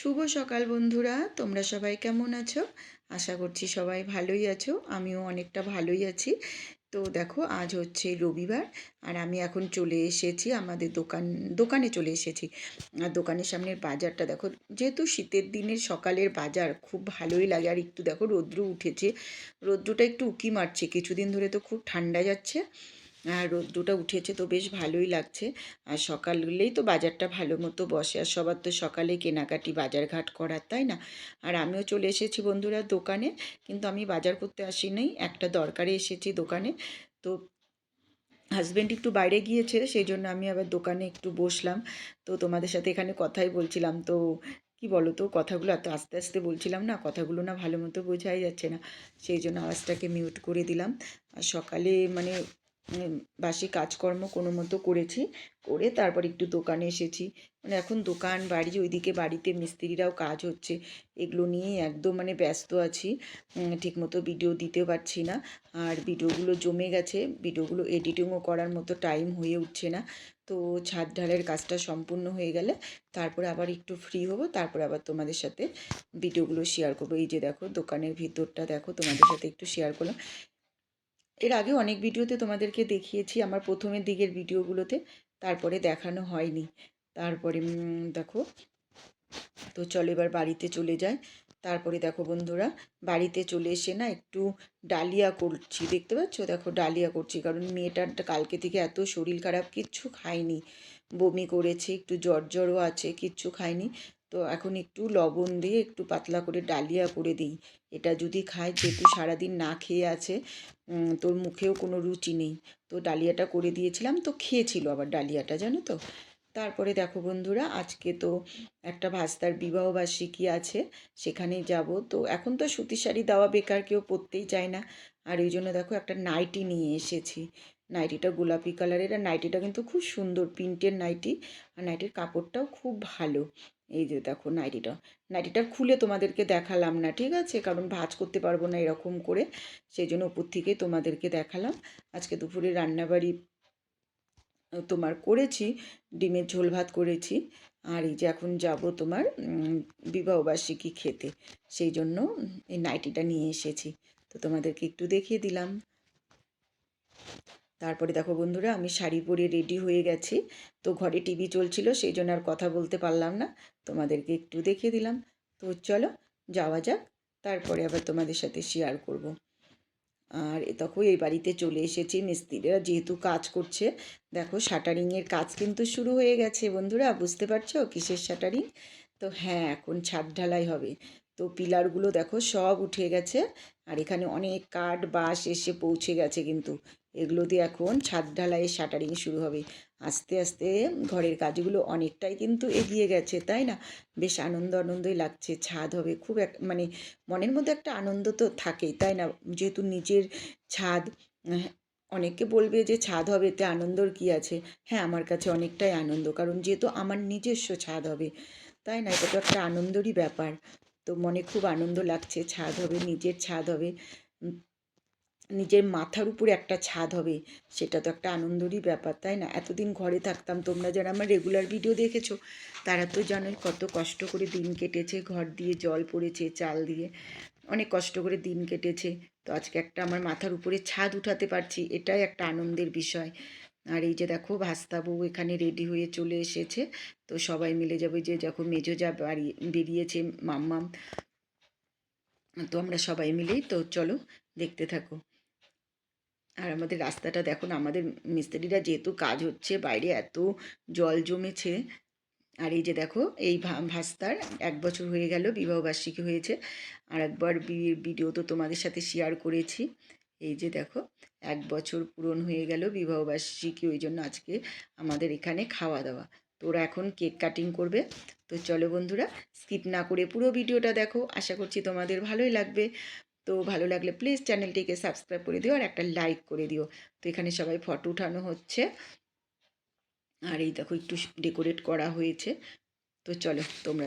শুভ সকাল বন্ধুরা, তোমরা সবাই কেমন আছো? আশা করছি সবাই ভালোই আছো, আমিও অনেকটা ভালোই আছি। তো দেখো, আজ হচ্ছে রবিবার, আর আমি এখন চলে এসেছি আমাদের দোকান, দোকানে চলে এসেছি। আর দোকানের সামনের বাজারটা দেখো, যেহেতু শীতের দিনের সকালের বাজার খুব ভালোই লাগে, আর একটু দেখো রৌদ্র উঠেছে। রৌদ্রটা একটু উকি মারছে, কিছুদিন ধরে তো খুব ঠান্ডা যাচ্ছে। রোদ্দুটা উঠেছে তো বেশ ভালোই লাগছে। আর সকাল হলেই তো বাজারটা ভালো মতো বসে। আর সবার তো সকালে কেনাকাটি, বাজারঘাট করার, তাই না? আর আমিও চলে এসেছি বন্ধুরা দোকানে, কিন্তু আমি বাজার করতে আসি নাই একটা দরকারে এসেছি দোকানে। তো হাজব্যান্ড একটু বাইরে গিয়েছে, সেই জন্য আমি আবার দোকানে একটু বসলাম। তো তোমাদের সাথে এখানে কথাই বলছিলাম। তো কি বলো তো কথাগুলো এত আস্তে আস্তে বলছিলাম না, কথাগুলো না ভালো মতো বোঝাই যাচ্ছে না। সেই জন্য আওয়াজটাকে মিউট করে দিলাম। আর সকালে মানে বাসি কাজকর্ম কোনো মতো করেছি, করে তারপর একটু দোকানে এসেছি। মানে এখন দোকান, বাড়ি, ওইদিকে বাড়িতে মিস্ত্রিরাও কাজ হচ্ছে। এগুলো নিয়ে একদম মানে ব্যস্ত আছি। ঠিকমতো ভিডিও দিতে পারছি না। আর ভিডিওগুলো জমে গেছে। ভিডিওগুলো এডিটিংও করার মতো টাইম হয়ে উঠছে না। তো ছাদ ঢালের কাজটা সম্পূর্ণ হয়ে গেলে তারপরে আবার একটু ফ্রি হব। তারপরে আবার তোমাদের সাথে ভিডিওগুলো শেয়ার করব। এই যে দেখো, দোকানের ভিতরটা দেখো, তোমাদের সাথে একটু শেয়ার করলাম। এর আগে অনেক ভিডিওতে তোমাদেরকে দেখিয়েছি আমার প্রথমের দিকের ভিডিওগুলোতে, তারপরে দেখানো হয়নি। তারপরে দেখো, তো চলো এবার বাড়িতে চলে যায় তারপরে দেখো বন্ধুরা, বাড়িতে চলে এসে না একটু ডালিয়া করছি, দেখতে পাচ্ছ? দেখো ডালিয়া করছি, কারণ মেয়েটার কালকে থেকে এত শরীর খারাপ, কিচ্ছু খায়নি। বমি করেছে, একটু জ্বর জ্বরও আছে, কিচ্ছু খায়নি। তো এখন একটু লবণ দিয়ে একটু পাতলা করে ডালিয়া করে দিই। এটা যদি খায় যেহেতু সারাদিন না খেয়ে আছে তোর মুখেও কোনো রুচি নেই। তো ডালিয়াটা করে দিয়েছিলাম, তো খেয়েছিল আবার ডালিয়াটা, জানো তো? তারপরে দেখো বন্ধুরা, আজকে তো একটা ভাস্তার বিবাহবার্ষিকী আছে, সেখানে যাব। তো এখন তো সুতির শাড়ি দেওয়া বেকার, কেউ পরতেই চায় না। আর এই জন্য দেখো একটা নাইটি নিয়ে এসেছি। নাইটিটা গোলাপি কালারের, আর নাইটিটা কিন্তু খুব সুন্দর, প্রিন্টের নাইটি। আর নাইটির কাপড়টাও খুব ভালো। এই যে দেখো নাইটিটা নাইটিটা খুলে তোমাদেরকে দেখালাম না, ঠিক আছে? কারণ ভাজ করতে পারব না এরকম করে সেই জন্য উপর থেকে তোমাদেরকে দেখালাম। আজকে দুপুরে রান্নাবাড়ি তোমার করেছি, ডিমের ঝোল ভাত করেছি, আর এই যে এখন যাব তোমার বিবাহবার্ষিকী খেতে সেই জন্য এই নাইটিটা নিয়ে এসেছি। তো তোমাদেরকে একটু দেখিয়ে দিলাম। তারপরে দেখো বন্ধুরা, আমি শাড়ি পরে রেডি হয়ে গেছি। তো ঘরে টিভি চলছিল, সেই জন্য আর কথা বলতে পারলাম না। তোমাদেরকে একটু দেখিয়ে দিলাম। তো চলো, যাওয়া যাক। তারপরে আবার তোমাদের সাথে শেয়ার করব। আর তখন এই বাড়িতে চলে এসেছি মিস্ত্রিরা যেহেতু কাজ করছে। দেখো শাটারিংয়ের কাজ কিন্তু শুরু হয়ে গেছে বন্ধুরা, বুঝতে পারছ? কিসের শাটারিং তো হ্যাঁ এখন ছাদ ঢালাই হবে। তো পিলারগুলো দেখো, সব উঠে গেছে। আর এখানে অনেক কাঠ বাঁশ এসে পৌঁছে গেছে কিন্তু। এগুলো দিয়ে এখন ছাদ ঢালাইয়ের শাটারিং শুরু হবে। আস্তে আস্তে ঘরের কাজগুলো অনেকটাই কিন্তু এগিয়ে গেছে, তাই না? বেশ আনন্দ, আনন্দই লাগছে, ছাদ হবে। খুব এক মানে মনের মধ্যে একটা আনন্দ তো থাকেই, তাই না? যেহেতু নিজের ছাদ অনেকে বলবে যে ছাদ হবে এতে আনন্দর কী আছে? হ্যাঁ আমার কাছে অনেকটাই আনন্দ, কারণ যেহেতু আমার নিজস্ব ছাদ হবে, তাই না? এটা তো একটা আনন্দেরই ব্যাপার। তো মনে খুব আনন্দ লাগছে, ছাদ হবে, নিজের ছাদ হবে। নিজের মাথার উপরে একটা ছাদ হবে, সেটা তো একটা আনন্দেরই ব্যাপার, তাই না? এতদিন ঘরে থাকতাম, তোমরা যারা আমার রেগুলার ভিডিও দেখেছ, তারা তো জানোই কত কষ্ট করে দিন কেটেছে, ঘর দিয়ে জল পড়েছে, চাল দিয়ে। অনেক কষ্ট করে দিন কেটেছে। তো আজকে একটা আমার মাথার উপরে ছাদ উঠাতে পারছি, এটাই একটা আনন্দের বিষয়। আর এই যে দেখো, ভাস্তাবু এখানে রেডি হয়ে চলে এসেছে। তো সবাই মিলে যাবে যে যখন মেজো যা বাড়ি, বেরিয়েছে মাম্মাম, তো আমরা সবাই মিলেই, তো চলো দেখতে থাকো। আর আমাদের রাস্তাটা দেখুন আমাদের মিস্ত্রিরা যেহেতু কাজ হচ্ছে, বাইরে এত জল জমেছে। আর এই যে দেখো, এই ভাস্তার এক বছর হয়ে গেল বিবাহবার্ষিকী হয়েছে। আর একবার ভিডিও তো তোমাদের সাথে শেয়ার করেছি। এই যে দেখো, এক বছর পূরণ হয়ে গেল বিবাহবার্ষিকী ওই জন্য আজকে আমাদের এখানে খাওয়া দাওয়া। তো ওরা এখন কেক কাটিং করবে। তো চলো বন্ধুরা স্কিপ না করে পুরো ভিডিওটা দেখো। আশা করছি তোমাদের ভালোই লাগবে। তো ভালো লাগলে প্লিজ চ্যানেলটিকে সাবস্ক্রাইব করে দিও আর একটা লাইক করে দিও। তো এখানে সবাই ফটো উঠানো হচ্ছে। আর এই দেখো একটু ডেকোরেট করা হয়েছে। তো চলো তোমরা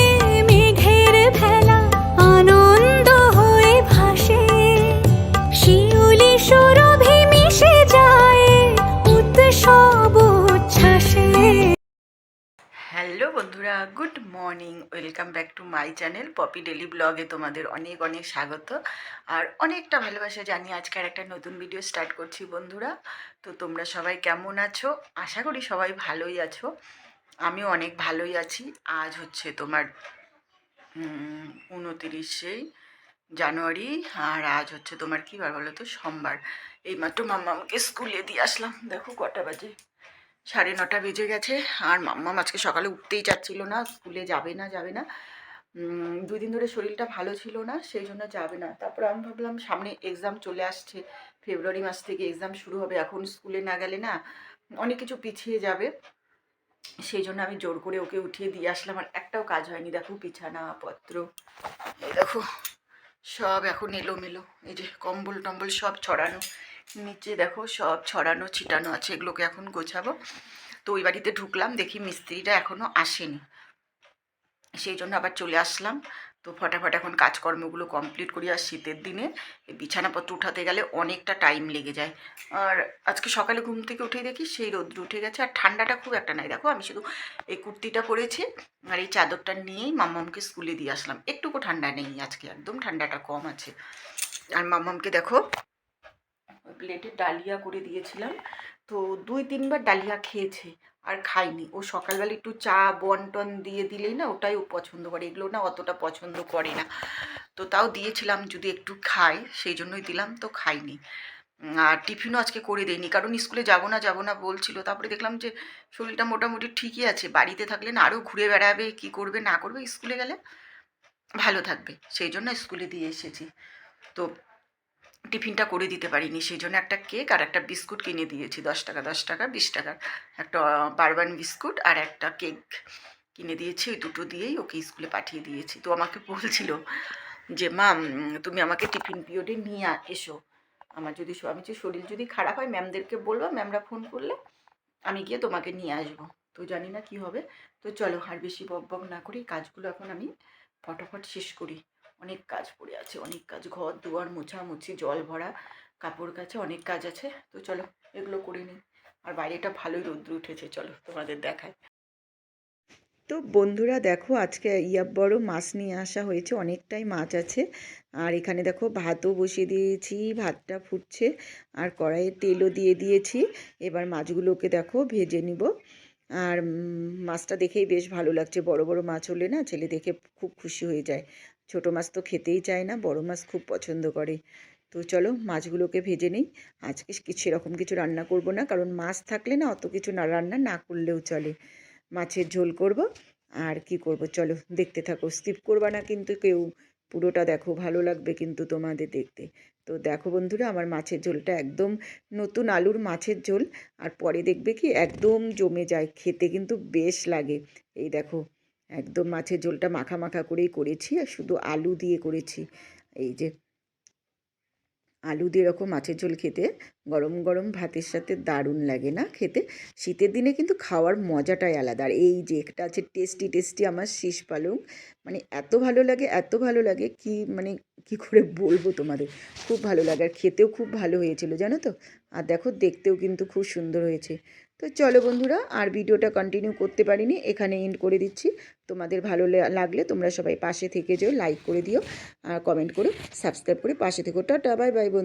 good morning welcome back to my channel Popy daily ব্লগে তোমাদের অনেক অনেক স্বাগত। আর অনেকটা ভালোবাসা জানি আজকে আর একটা নতুন ভিডিও স্টার্ট করছি বন্ধুরা। তো তোমরা সবাই কেমন আছো? আশা করি সবাই ভালোই আছো। আমিও অনেক ভালোই আছি। আজ হচ্ছে তোমার উম, উনতিরিশেই জানুয়ারি। আর আজ হচ্ছে তোমার কী বার বলো তো? সোমবার। এইমাত্র মাম্মামকে স্কুলে দিয়ে আসলাম। দেখো কটা বাজে। সাড়ে নটা বেজে গেছে। আর মাম্মা আজকে সকালে উঠতেই চাচ্ছিল না, স্কুলে যাবে না যাবে না। দুই দিন ধরে শরীরটা ভালো ছিল না, সেই জন্য যাবে না। তারপর আমি ভাবলাম, সামনে এক্সাম চলে আসছে, ফেব্রুয়ারি মাস থেকে এক্সাম শুরু হবে। এখন স্কুলে না গেলে না অনেক কিছু পিছিয়ে যাবে। সেই জন্য আমি জোর করে ওকে উঠিয়ে দিয়ে আসলাম। আর একটাও কাজ হয়নি। দেখো, বিছানা, পত্র দেখো, সব এখন এলোমেলো। এই যে কম্বল টম্বল সব ছড়ানো। নিচে দেখো সব ছড়ানো, ছিটানো আছে, এগুলোকে এখন গোছাবো। তো ওই বাড়িতে ঢুকলাম, দেখি মিস্ত্রিটা এখনও আসেনি। সেই জন্য আবার চলে আসলাম। তো ফটাফট এখন কাজকর্মগুলো কমপ্লিট করি। আর শীতের দিনে বিছানাপত্র উঠাতে গেলে অনেকটা টাইম লেগে যায়। আর আজকে সকালে ঘুম থেকে উঠে দেখি সেই রোদ্র উঠে গেছে। আর ঠান্ডাটা খুব একটা নাই। দেখো আমি শুধু এই কুর্তিটা পরেছি আর এই চাদরটা নিয়েই মাম্মামকে স্কুলে দিয়ে আসলাম। একটুকু ঠান্ডা নেই আজকে, একদম ঠান্ডাটা কম আছে। আর মাম্মামকে দেখো প্লেটে ডালিয়া করে দিয়েছিলাম। তো দুই তিনবার ডালিয়া খেয়েছে আর খাইনি। ও সকালবেলা একটু চা বন টন দিয়ে দিলেই না ওটাই ও পছন্দ করে। এগুলো না অতটা পছন্দ করে না। তো তাও দিয়েছিলাম যদি একটু খায় সেই জন্যই দিলাম, তো খাইনি। আর টিফিনও আজকে করে দেয়নি কারণ স্কুলে যাব না যাব না বলছিল। তারপরে দেখলাম যে শরীরটা মোটামুটি ঠিকই আছে। বাড়িতে থাকলে না আরও ঘুরে বেড়াবে, কি করবে, না করবে, স্কুলে গেলে ভালো থাকবে। সেই জন্য স্কুলে দিয়ে এসেছি। তো টিফিনটা করে দিতে পারিনি, সেই জন্য একটা কেক আর একটা বিস্কুট কিনে দিয়েছি, দশ টাকা দশ টাকা, বিশ টাকার একটা বারবান বিস্কুট আর একটা কেক কিনে দিয়েছি, ওই দুটো দিয়েই ওকে স্কুলে পাঠিয়ে দিয়েছি। তো আমাকে বলছিল যে মা তুমি আমাকে টিফিন পিরিয়ডে নিয়ে এসো। আমার যদি আমি যে শরীর যদি খারাপ হয়, ম্যামদেরকে বলব, ম্যামরা ফোন করলে আমি গিয়ে তোমাকে নিয়ে আসব। তো জানি না কি হবে। তো চলো আর বেশি বক বক না করি কাজগুলো এখন আমি ফটাফট শেষ করি। অনেক কাজ পড়ে আছে, অনেক কাজ, ঘর দুয়ার মোছামুছি, জল ভরা, কাপড় কাছে অনেক কাজ আছে। তো চলো এগুলো করে নিই। আর বাইরেটা ভালোই রৌদ্র উঠেছে, চলো তোমাদের দেখায় তো বন্ধুরা দেখো, আজকে ইয়া বড় মাছ নিয়ে আসা হয়েছে, অনেকটাই মাছ আছে। আর এখানে দেখো ভাতও বসিয়ে দিয়েছি, ভাতটা ফুটছে, আর কড়াইয়ে তেলও দিয়ে দিয়েছি। এবার মাছগুলোকে দেখো ভেজে নিব। আর মাছটা দেখেই বেশ ভালো লাগছে, বড় বড় মাছ হলে না, ছেলে দেখে খুব খুশি হয়ে যায়। ছোট মাছ তো খেতেই চায় না, বড় মাছ খুব পছন্দ করে। তো চলো মাছগুলোকে ভেজে নিই। আজকে সেরকম কিছু রান্না করব না, কারণ মাছ থাকলে না অত কিছু না রান্না না করলেও চলে। মাছের ঝোল করব, আর কি করব চলো দেখতে থাকো। স্কিপ করবা না কিন্তু কেউ, পুরোটা দেখো, ভালো লাগবে কিন্তু তোমাদের দেখতে। তো দেখো বন্ধুরা, আমার মাছের ঝোলটা একদম নতুন আলুর মাছের ঝোল, আর পরে দেখবে কি একদম জমে যায়, খেতে কিন্তু বেশ লাগে। এই দেখো একদম মাছের ঝোলটা মাখা মাখা করেই করেছি আর শুধু আলু দিয়ে করেছি। এই যে আলু দিয়ে এরকম মাছের ঝোল খেতে গরম গরম ভাতের সাথে দারুণ লাগে না খেতে। শীতের দিনে কিন্তু খাওয়ার মজাটাই আলাদা। আর এই যে একটা আছে টেস্টি টেস্টি আমার শীষ পালং মানে এত ভালো লাগে, এত ভালো লাগে কি মানে কি করে বলব তোমাদের? খুব ভালো লাগে। আর খেতেও খুব ভালো হয়েছিল, জানো তো? আর দেখো দেখতেও কিন্তু খুব সুন্দর হয়েছে। তো চলো বন্ধুরা, আর ভিডিওটা কন্টিনিউ করতে পারিনি, এখানে এন্ড করে দিচ্ছি। তোমাদের ভালো লাগলে তোমরা সবাই পাশে থেকে যেও লাইক করে দিও, আর কমেন্ট করে সাবস্ক্রাইব করে পাশে থেকে। টাটা বাই বাই বন্ধু।